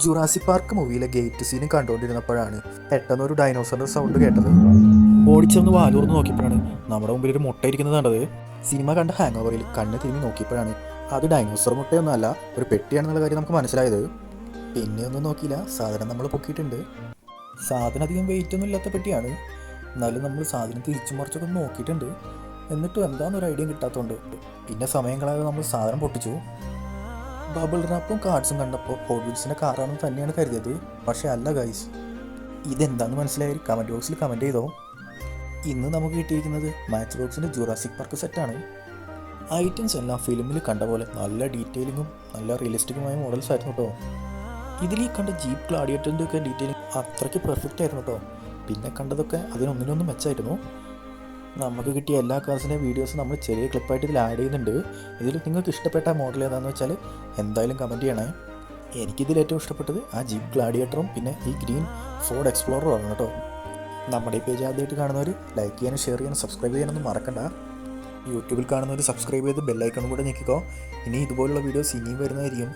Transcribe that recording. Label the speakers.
Speaker 1: Jurassic park മൂവിയിലെ gate സീനും കണ്ടുകൊണ്ടിരുന്നപ്പോഴാണ് പെട്ടെന്ന് ഒരു ഡൈനോസറിന്റെ സൗണ്ട് കേട്ടത്. ഓടിച്ചെന്ന് വാലൂർന്ന് നോക്കിയപ്പോഴാണ് നമ്മുടെ മുമ്പിൽ ഒരു മുട്ട ഇരിക്കുന്നത് കണ്ടത്. സിനിമ കണ്ട ഹാങ് ഓവറിൽ കണ്ണ് തിരിഞ്ഞ് നോക്കിയപ്പോഴാണ് അത് ഡൈനോസർ മുട്ടയൊന്നുമല്ല ഒരു പെട്ടിയാണെന്നുള്ള കാര്യം നമുക്ക് മനസ്സിലായത്. പിന്നെ ഒന്നും നോക്കിയില്ല സാധനം നമ്മൾ പൊക്കിയിട്ടുണ്ട്. സാധനം അധികം വെയിറ്റ് ഒന്നും ഇല്ലാത്ത പെട്ടിയാണ്. എന്നാലും നമ്മൾ സാധനം തിരിച്ചു മറിച്ചൊക്കെ നോക്കിയിട്ടുണ്ട്. എന്നിട്ടും എന്താണെന്നൊരു ഐഡിയ കിട്ടാത്തതുകൊണ്ട് പിന്നെ സമയം കളയാതെ നമ്മൾ സാധനം പൊട്ടിച്ചു. ബബിൾ റാപ്പും കാർഡ്സും കണ്ടപ്പോൾ ഹോട്ട്വിൽസിന്റെ കാറാണെന്ന് തന്നെയാണ് കരുതിയത്. പക്ഷേ അല്ല ഗൈസ് ഇതെന്താണെന്ന് മനസ്സിലായി? കമന്റ് ബോക്സിൽ കമന്റ് ചെയ്തോ? ഇന്ന് നമുക്ക് കിട്ടിയിരിക്കുന്നത് മാച്ച് ബോക്സിന്റെ ജുറാസിക് പാർക്ക് സെറ്റാണ് ഐറ്റംസ് എല്ലാം ഫിലിമിൽ കണ്ട പോലെ നല്ല ഡീറ്റെയിലിങ്ങും നല്ല റിയലിസ്റ്റിക്കുമായ മോഡൽസ് ആയിരുന്നു കേട്ടോ ഇതിൽ ഈ കണ്ട ജീപ്പ് ഗ്ലാഡിയേറ്ററിന്റെ ഒക്കെ ഡീറ്റെയിലിംഗ് അത്രയ്ക്ക് പെർഫെക്റ്റ് ആയിരുന്നു കേട്ടോ പിന്നെ കണ്ടതൊക്കെ അതിനൊന്നിനൊന്നും മെച്ചമായിരുന്നു നമുക്ക് കിട്ടിയ എല്ലാ കാർസിന്റെ വീഡിയോസ് നമ്മൾ ചെറിയ ക്ലിപ്പായിട്ട് ഇതിൽ ആഡ് ചെയ്യുന്നുണ്ട്. ഇതിൽ നിങ്ങൾക്ക് ഇഷ്ടപ്പെട്ട മോഡൽ ഏതാണെന്ന് വെച്ചാൽ എന്തായാലും കമന്റ് ചെയ്യണേ. എനിക്കിതിൽ ഏറ്റവും ഇഷ്ടപ്പെട്ടത് ആ ജീപ്പ് ഗ്ലാഡിയേറ്ററും പിന്നെ ഈ ഗ്രീൻ ഫോർഡ് എക്സ്പ്ലോററും ആണ് കേട്ടോ. നമ്മുടെ ഈ പേജ് ആദ്യമായിട്ട് കാണുന്നവർ ലൈക്ക് ചെയ്യാനും ഷെയർ ചെയ്യാനും സബ്സ്ക്രൈബ് ചെയ്യാനൊന്നും മറക്കണ്ട. യൂട്യൂബിൽ കാണുന്നവർ സബ്സ്ക്രൈബ് ചെയ്ത് ബെല്ലൈക്കണും കൂടെ ഞെക്കിക്കോ. ഇനി ഇതുപോലുള്ള വീഡിയോസ് ഇനിയും വരുന്നതായിരിക്കും.